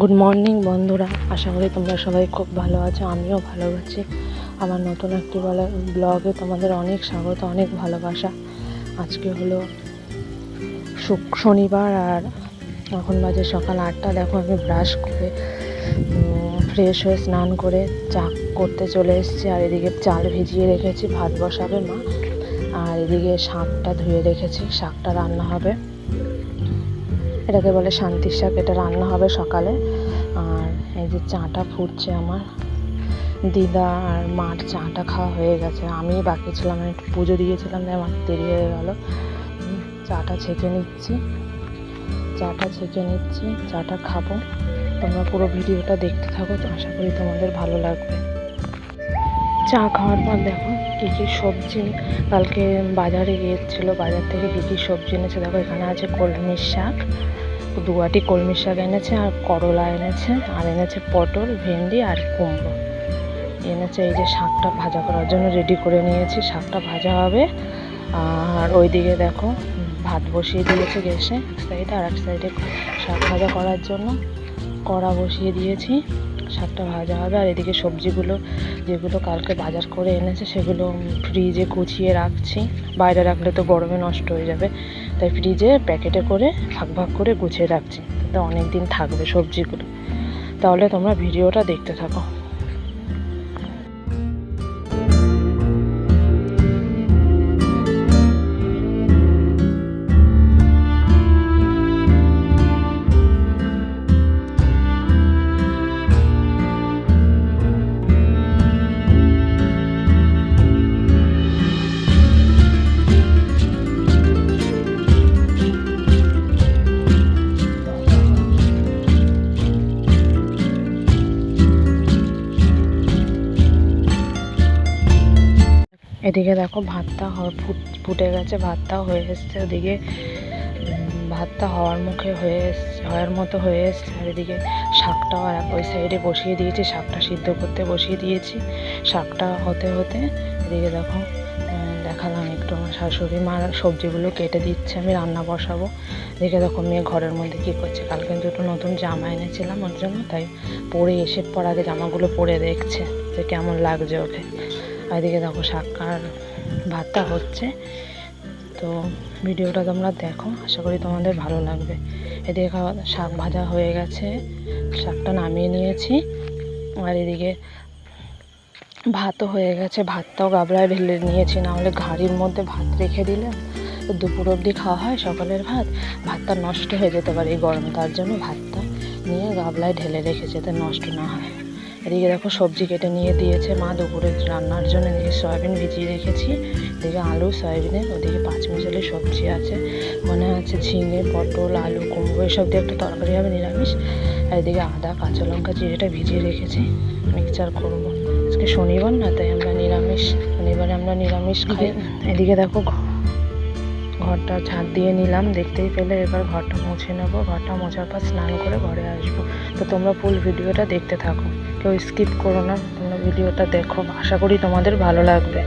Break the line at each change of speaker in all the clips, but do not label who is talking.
Good morning বন্ধুরা। আশা করি তোমরা সবাই খুব ভালো আছো, আমিও ভালো আছি। আমার নতুন একটি বলা ব্লগে তোমাদের অনেক স্বাগত, অনেক ভালোবাসা। আজকে হলো শুক, শনিবার আর এখন বাজে সকাল আটটা। দেখো আমি ব্রাশ করে ফ্রেশ হয়ে স্নান করে চা করতে চলে এসেছি। আর এদিকে চাল ভিজিয়ে রেখেছি, ভাত বসাবে মা। আর এদিকে শাকটা ধুয়ে রেখেছি, শাকটা রান্না হবে। এটাকে বলে শান্তির শাক, এটা রান্না হবে সকালে। আর এই যে চাটা ফুটছে আমার, দিদা আর মার চাটা খাওয়া হয়ে গেছে। আমি বাকি ছিলাম, একটু পুজো দিয়েছিলাম, তাই আমার দেরি হয়ে গেল। চাটা ছেঁকে নিচ্ছি, চাটা ছেঁকে নিচ্ছি, চাটা খাব। তোমরা পুরো ভিডিওটা দেখতে থাকো আশা করি তোমাদের ভালো লাগবে। চা খাওয়ার পর দেখো কী কী সবজি, কালকে বাজারে গিয়েছিল, বাজার থেকে কী কী সবজি এনেছে, দেখো এখানে আছে কলমির শাক, দুয়াটি কলমির শাক এনেছে, আর করলা এনেছে, আর এনেছে পটল, ভেন্ডি, আর কুমড়ো। এনেছে এই যে শাকটা ভাজা করার জন্য রেডি করে নিয়েছি, শাকটা ভাজা হবে। আর ওইদিকে দেখো, ভাত বসিয়ে দিয়েছে গ্যাসে, এক সাইডে আর এক সাইডে শাক ভাজা করার জন্য। কড়া বসিয়ে দিয়েছি। শাকটা ভাজা হবে আর এদিকে সবজিগুলো যেগুলো কালকে বাজার করে এনেছে সেগুলো ফ্রিজে গুছিয়ে রাখছি। বাইরে রাখলে তো গরমে নষ্ট হয়ে যাবে। তাই ফ্রিজে প্যাকেটে করে ভাগ ভাগ করে গুছিয়ে রাখছি। তাতে অনেক দিন থাকবে সবজিগুলো। তাহলে তোমরা ভিডিওটা দেখতে থাকো। এদিকে দেখো ভাতটা ফুট- গেছে ভাতটাও হয়ে এসছে ওদিকে। ভাতটা হওয়ার মুখে হয়ে এসছে হওয়ার মতো হয়ে এসছে। আর এদিকে শাকটাও আর ওই সাইডে বসিয়ে দিয়েছি, শাকটা সিদ্ধ করতে বসিয়ে দিয়েছি। শাকটা হতে হতে এদিকে দেখো দেখালাম একটু আমার শাশুড়ি মার সবজিগুলো কেটে দিচ্ছে, আমি রান্না বসাবো। দেখে দেখো মেয়ে ঘরের মধ্যে কী করছে, কালকে দুটো নতুন জামা এনেছিলাম ওর জন্য, তাই পরে এসে পর আগে জামাগুলো পরে দেখছে যে কেমন লাগছে ওকে। এদিকে দেখো শাক আর ভাতটা হচ্ছে। তো ভিডিওটা তোমরা দেখো, আশা করি তোমাদের ভালো লাগবে। এদিকে শাক ভাজা হয়ে গেছে, শাকটা নামিয়ে নিয়েছি। আর এদিকে ভাতও হয়ে গেছে, ভাতটাও গাবলায় ঢেলে নিয়েছি না হলে ঘাড়ির মধ্যে ভাত রেখে দিলে দুপুর অবধি খাওয়া হয় সকালের ভাত। ভাতটা নষ্ট হয়ে যেতে পারে এই গরমে, তার জন্য ভাতটা নিয়ে গাবলায় ঢেলে রেখেছে, যাতে নষ্ট না হয়। এদিকে দেখো সবজি কেটে নিয়ে দিয়েছে মা দুপুরে রান্নার জন্য এদিকে সয়াবিন ভিজিয়ে রেখেছি। এদিকে আলু সয়াবিনের ওদিকে পাঁচ মিশালি সবজি আছে। মনে আছে ঝিঙে পটল আলু কুমড়ো এসব দিয়ে একটা তরকারি হবে নিরামিষ। আর এদিকে আদা কাঁচা লঙ্কা জিরেটা ভিজিয়ে রেখেছি। মিক্সচার করব। আজকে শনিবার না তাই আমরা নিরামিষ। শনিবারে আমরা নিরামিষ খাই। এদিকে দেখো ঘরটা ঝাঁট দিয়ে নিলাম, দেখতেই পেলে এবার ঘরটা মুছে নেব। ঘরটা মোছার পর স্নান করে ঘরে আসব। তো তোমরা ফুল ভিডিওটা দেখতে থাকো, কেউ স্কিপ করো না, তোমরা ভিডিওটা দেখো। আশা করি তোমাদের ভালো লাগবে।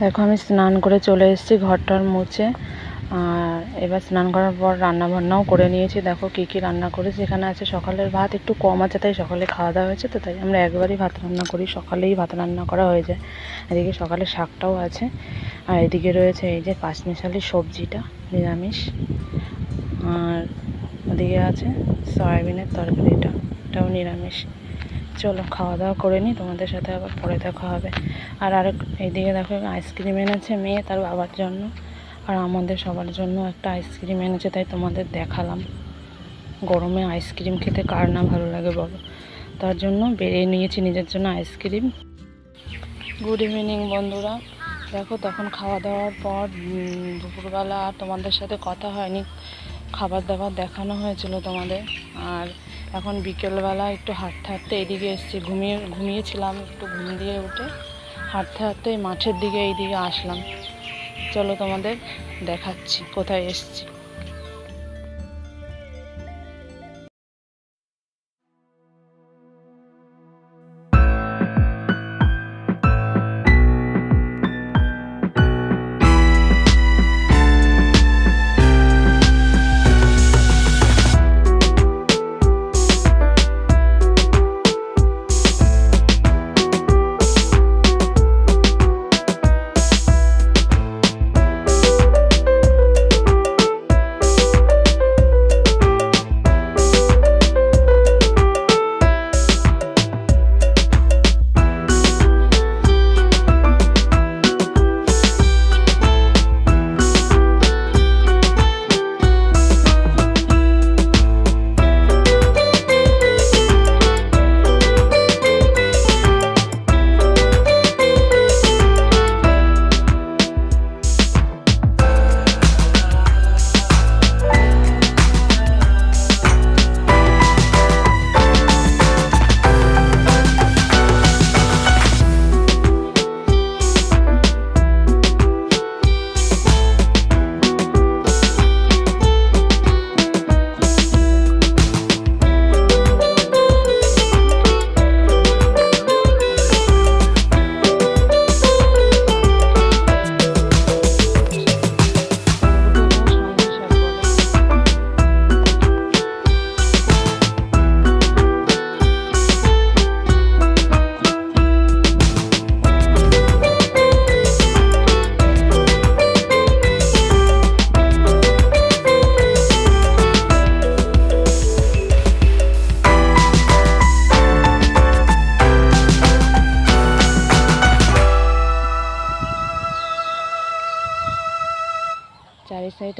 দেখো আমি স্নান করে চলে এসেছি ঘরটার মুছে। আর এবার স্নান করার পর রান্না বান্নাও করে নিয়েছি। দেখো কী কী রান্না করেছি। এখানে আছে সকালের ভাত, একটু কম আছে, তাই সকালে খাওয়া দাওয়া হয়েছে, তো তাই আমরা একবারই ভাত রান্না করি। সকালেই ভাত রান্না করা হয়ে যায়। এদিকে সকালে শাকটাও আছে। আর এদিকে রয়েছে এই যে পাঁচমিশালি সবজিটা, নিরামিষ। আর ওদিকে আছে সয়াবিনের তরকারিটা, এটাও নিরামিষ। চলো খাওয়া দাওয়া করে নিই তোমাদের সাথে আবার পরে দেখা হবে। আর আরেক, এইদিকে দেখো, আইসক্রিম এনেছে মেয়ে তার বাবার জন্য। আর আমাদের সবার জন্য একটা আইসক্রিম এনেছে, তাই তোমাদের দেখালাম। গরমে আইসক্রিম খেতে কার না ভালো লাগে বলো? তার জন্য বেরিয়ে নিয়েছি নিজের জন্য আইসক্রিম। গুড ইভিনিং বন্ধুরা। দেখো, তখন খাওয়া দাওয়ার পর দুপুরবেলা তোমাদের সাথে কথা হয়নি। খাবার দাবার দেখানো হয়েছিল তোমাদের। আর এখন বিকেলবেলা একটু হাঁটতে হাঁটতে এদিকে এসেছি। ঘুমিয়ে, ঘুমিয়েছিলাম একটু ঘুম দিয়ে উঠে হাঁটতে হাঁটতে মাঠের দিকে এইদিকে আসলাম। চলো তোমাদের দেখাচ্ছি, কোথায় এসেছি।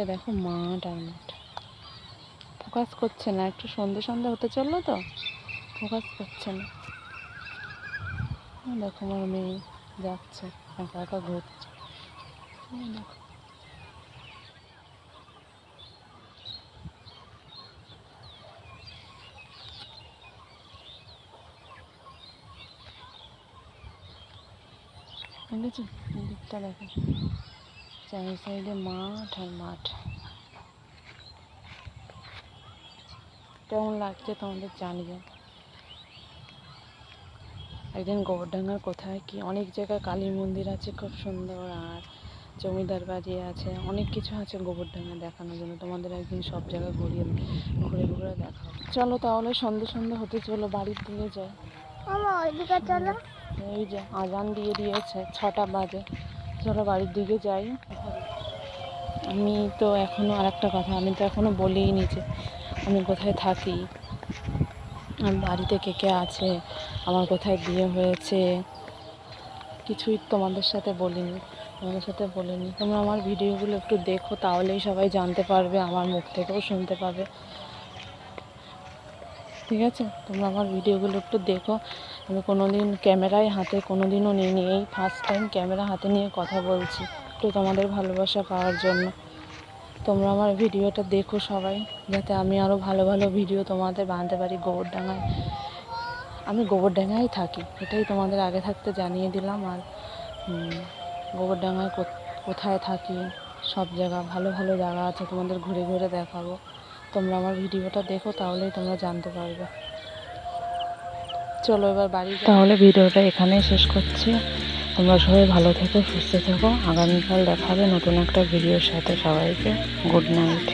সাইডে দেখো মাঠ আর মাঠ। ফোকাস করছে না, একটু সন্ধে সন্ধে হতে চলল তো ফোকাস করছে না। দেখো আমার মেয়ে যাচ্ছে, একা একা ঘুরছে দেখো। দিকটা দেখো। চারি সাইডে মাঠ আর মাঠ। কেমন লাগছে তোমাদের জানিও। একদিন গোবরডাঙ্গার কোথায় কি অনেক জায়গায় কালী মন্দির আছে খুব সুন্দর আর জমিদার বাড়ি আছে অনেক কিছু আছে গোবরডাঙ্গা দেখানোর জন্য। তোমাদের একদিন সব জায়গায় ঘুরিয়ে ঘুরে ঘুরে দেখাবো চলো তাহলে সন্ধে সন্ধে হতে চলো বাড়ির দিকে যাই।
ওইদিকে চলো।
এই যে আজান দিয়ে দিয়েছে ছটা বাজে। চলো বাড়ির দিকে যাই। আমি তো এখনও আর একটা কথা, আমি তো এখনও বলিই নি যে আমি কোথায় থাকি। আমার বাড়িতে কে কে আছে, আমার কোথায় বিয়ে হয়েছে, কিছুই তোমাদের সাথে বলিনি, তোমাদের সাথে বলিনি। তোমরা আমার ভিডিওগুলো একটু দেখো, তাহলেই সবাই জানতে পারবে, আমার মুখ থেকেও শুনতে পাবে। ঠিক আছে? তোমরা আমার ভিডিওগুলো একটু দেখো। আমি কোনো দিন ক্যামেরায় হাতে কোনো দিনও নিইনি। এই ফার্স্ট টাইম ক্যামেরা হাতে নিয়ে কথা বলছি একটু তোমাদের ভালোবাসা পাওয়ার জন্য। তোমরা আমার ভিডিওটা দেখো সবাই যাতে আমি আরও ভালো ভালো ভিডিও তোমাদের বানাতে পারি গোবরডাঙ্গায়। আমি গোবরডাঙ্গায় থাকি এটাই তোমাদের আগে থাকতে জানিয়ে দিলাম। আর উম, গোবরডাঙ্গায় কোথায় থাকি সব জায়গা ভালো ভালো জায়গা আছে তোমাদের ঘুরে ঘুরে দেখাবো। তোমরা আমার ভিডিওটা দেখো, তাহলেই তোমরা জানতে পারবে। চলো এবার বাড়ি তাহলে ভিডিওটা এখানেই শেষ করছি। তোমরা সবাই ভালো থেকো, সুস্থ থেকো। আগামীকাল দেখাবে নতুন একটা ভিডিওর সাথে সবাইকে। Good night.